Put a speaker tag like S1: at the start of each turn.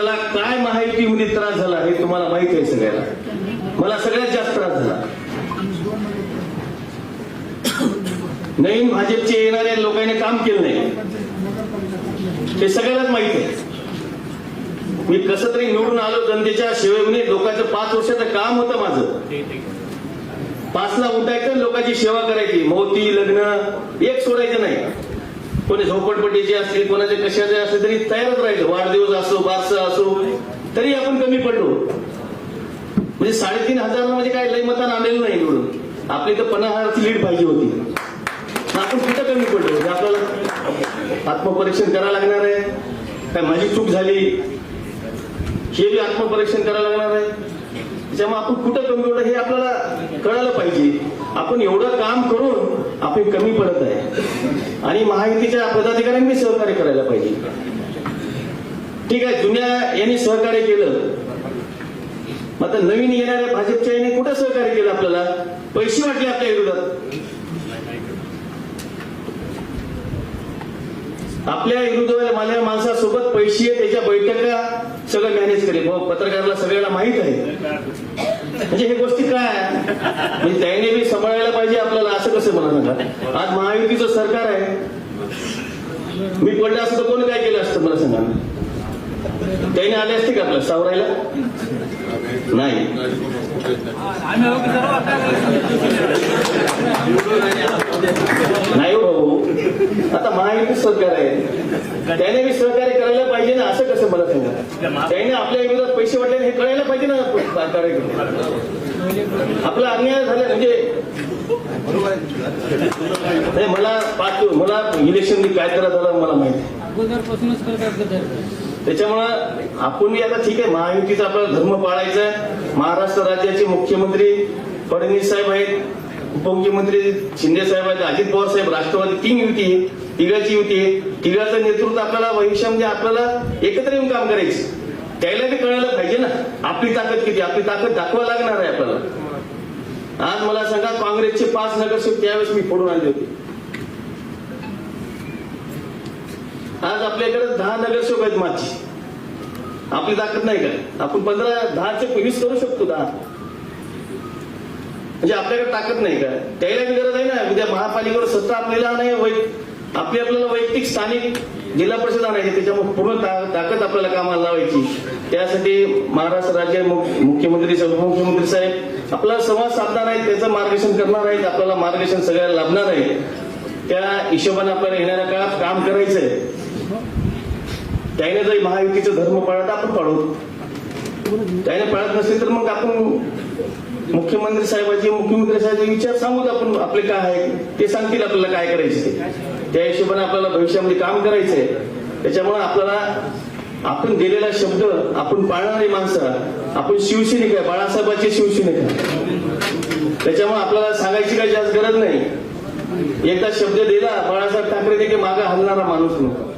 S1: मला काय म्हणजे त्रास झाला हे तुम्हाला माहीत आहे सगळ्याला. मला सगळ्यात जास्त त्रास झाला. नवीन भाजपचे येणाऱ्या लोकांनी काम केलं नाही. हे सगळ्यालाच माहीत आहे. मी कसं तरी निवडून आलो जनतेच्या सेवेमध्ये लोकांचं पाच वर्षाचं काम होतं माझं. पाचला उठायचं लोकांची सेवा करायची. मोती लग्न एक सोडायचं नाही. कोणी झोपडपट्टीचे असतील कोणाचे कशाचे असले तरी तयारच राहायचं वाढदिवस असो बारसं असो तरी आपण कमी पडलो. म्हणजे साडेतीन हजार म्हणजे काय लय मतान आलेलं नाही निवडून आपली तर पन्नास हजारची लीड पाहिजे होती. आपण कुठं कमी पडलो? म्हणजे आपल्याला आत्मपरीक्षण करावं लागणार आहे. काय माझी चूक झाली? हे बी आत्मपरीक्षण करावं लागणार आहे. त्यामुळे आपण कुठं कमी पडलो हे आपल्याला कळायला पाहिजे. आपण एवढं काम करून आपले कमी पडत आहे. आणि महायुतीच्या पदाधिकाऱ्यांनी सहकार्य करायला पाहिजे. ठीक आहे जुन्या यांनी सहकार्य केलं. आता नवीन येणाऱ्या भाजपच्या यांनी कुठं सहकार्य केलं आपल्याला? पैसे वाटले आपल्या विरोधात. आपल्या विरुद्ध माझ्या माणसासोबत पैसे त्याच्या बैठका सगळं मॅनेज करेल. भाऊ पत्रकाराला सगळ्याला माहीत आहे. म्हणजे हे गोष्टी काय? म्हणजे त्याने बी सांभाळायला पाहिजे आपल्याला असं कसं म्हणा नका आज महायुतीचं सरकार आहे. मी पडलं असतं तर कोणी काय केलं असतं मला सांगा? त्याने आले असते का आपल्याला सावरायला? नाही. नाही हो भाऊ. आता महायुती सरकार आहे. त्याने बी सहकार्य करायला पाहिजे ना असं कसं मला त्याने आपल्या विरोधात पैसे वाटले हे कळायला पाहिजे ना आपला अन्याय झाला म्हणजे मला पाच मला इलेक्शन काय करा झालं मला माहिती? त्याच्यामुळं आपण बी आता ठीक आहे महायुतीचा आपला धर्म पाळायचा आहे. महाराष्ट्र राज्याचे मुख्यमंत्री फडणवीस साहेब आहेत उपमुख्यमंत्री शिंदे साहेब आहेत अजित पवार साहेब राष्ट्रवादी तीन युती आहे तिघाची युती आहे. तिघाचं नेतृत्व आपल्याला भविष्यामध्ये आपल्याला एकत्र येऊन काम करायचं. त्याला बी कळायला पाहिजे ना. आपली ताकद किती? आपली ताकद दाखवा लागणार आहे आपल्याला. आज मला सांगा काँग्रेसचे पाच नगरसेवक त्यावेळेस मी फोडून आणले होते. आज आपल्याकडे दहा नगरसेवक आहेत माझी. आपली ताकद नाही का? आपण पंधरा दहाचे वीस करू शकतो दहा. म्हणजे आपल्याकडे ताकद नाही का? त्याला गरज आहे ना. उद्या महापालिकेवर सत्ता आपल्याला नाही होईल. आपली आपल्याला वैयक्तिक स्थानिक जिल्हा परिषद आणायची त्याच्यामुळे पूर्ण ताकद आपल्याला कामाला लावायची. त्यासाठी महाराष्ट्र राज्य मुख्यमंत्री उपमुख्यमंत्री साहेब आपला संवाद साधणार आहेत त्याचं मार्गदर्शन करणार आहेत आपल्याला मार्गदर्शन सगळ्याला लाभणार आहे त्या हिशोबाने आपल्याला येणाऱ्या काळात काम करायचंय. त्याने जरी महायुतीचं धर्म पाळत आपण पाळू. त्याने पाळत नसेल तर मग आपण मुख्यमंत्री साहेबांचे मुख्यमंत्री साहेबांचे विचार सांगूत आपण आपले काय आहे ते सांगतील आपल्याला काय करायचे त्या हिशोबाने आपल्याला भविष्यामध्ये काम करायचंय. त्याच्यामुळे आपल्याला आपण दिलेला शब्द आपण पाळणारी माणसं आपण शिवसैनिक आहे बाळासाहेबांचे शिवसैनिक आहे. त्याच्यामुळे आपल्याला सांगायची काही जास्त गरज नाही. एकदा शब्द दिला बाळासाहेब ठाकरे की मागे हलणारा माणूस नव्हता